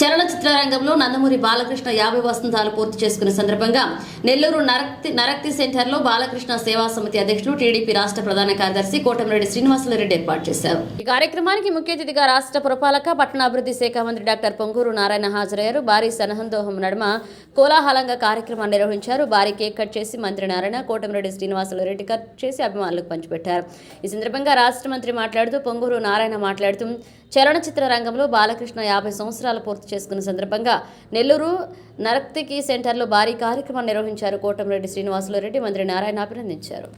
చలనచిత్ర రంగంలో నందమూరి బాలకృష్ణ యాభై వసంతాలు పూర్తి చేసుకున్న సందర్భంగా నెల్లూరు నరక్తి నరక్తి సెంటర్లో బాలకృష్ణ సేవా సమితి అధ్యక్షుడు టీడీపీ రాష్ట్ర ప్రధాన కార్యదర్శి కోటమిరెడ్డి శ్రీనివాసులరెడ్డి ఏర్పాటు చేశారు. ఈ కార్యక్రమానికి ముఖ్య అతిథిగా రాష్ట్ర పురపాలక పట్టణాభివృద్ధి శాఖ మంత్రి డాక్టర్ పొంగూరు నారాయణ హాజరయ్యారు. భారీ సనహందోహం నడుమ కోలాహలంగా కార్యక్రమాన్ని నిర్వహించారు. భారీ కేక్ కట్ చేసి మంత్రి నారాయణ కోటమిరెడ్డి శ్రీనివాసులరెడ్డి కట్ చేసి అభిమానులకు పంచిపెట్టారు. ఈ సందర్భంగా రాష్ట్ర మంత్రి మాట్లాడుతూ పొంగూరు నారాయణ మాట్లాడుతూ చలనచిత్ర రంగంలో బాలకృష్ణ యాభై సంవత్సరాలు పూర్తి చేసుకున్న సందర్భంగా నెల్లూరు నరక్తికి సెంటర్లో భారీ కార్యక్రమం నిర్వహించారు కోటమిరెడ్డి శ్రీనివాసులరెడ్డి మంత్రి నారాయణ అభినందించారు.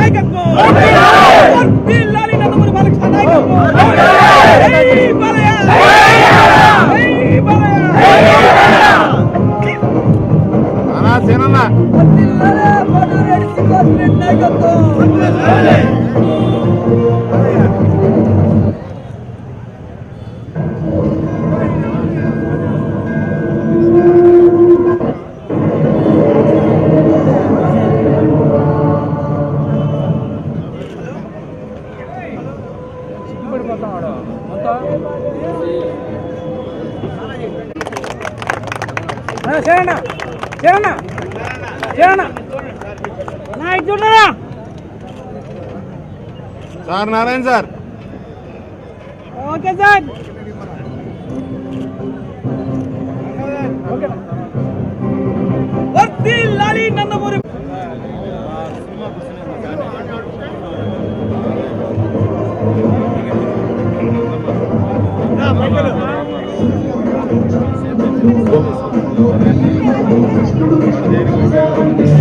నాయకత్వం! వర్ధిల్లాలి నందమూరి బాలకృష్ణ నాయకత్వం! జై బాలయ్య! జై బాలయ్య! అన్నా సేనన్న! వర్ధిల్లాలి சேரணா சேரணா சேரணா நான் இது சொல்றேன் sir Narayan sir okay sir okay வர்த்தி லாலி நந்தபுரி Thank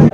you.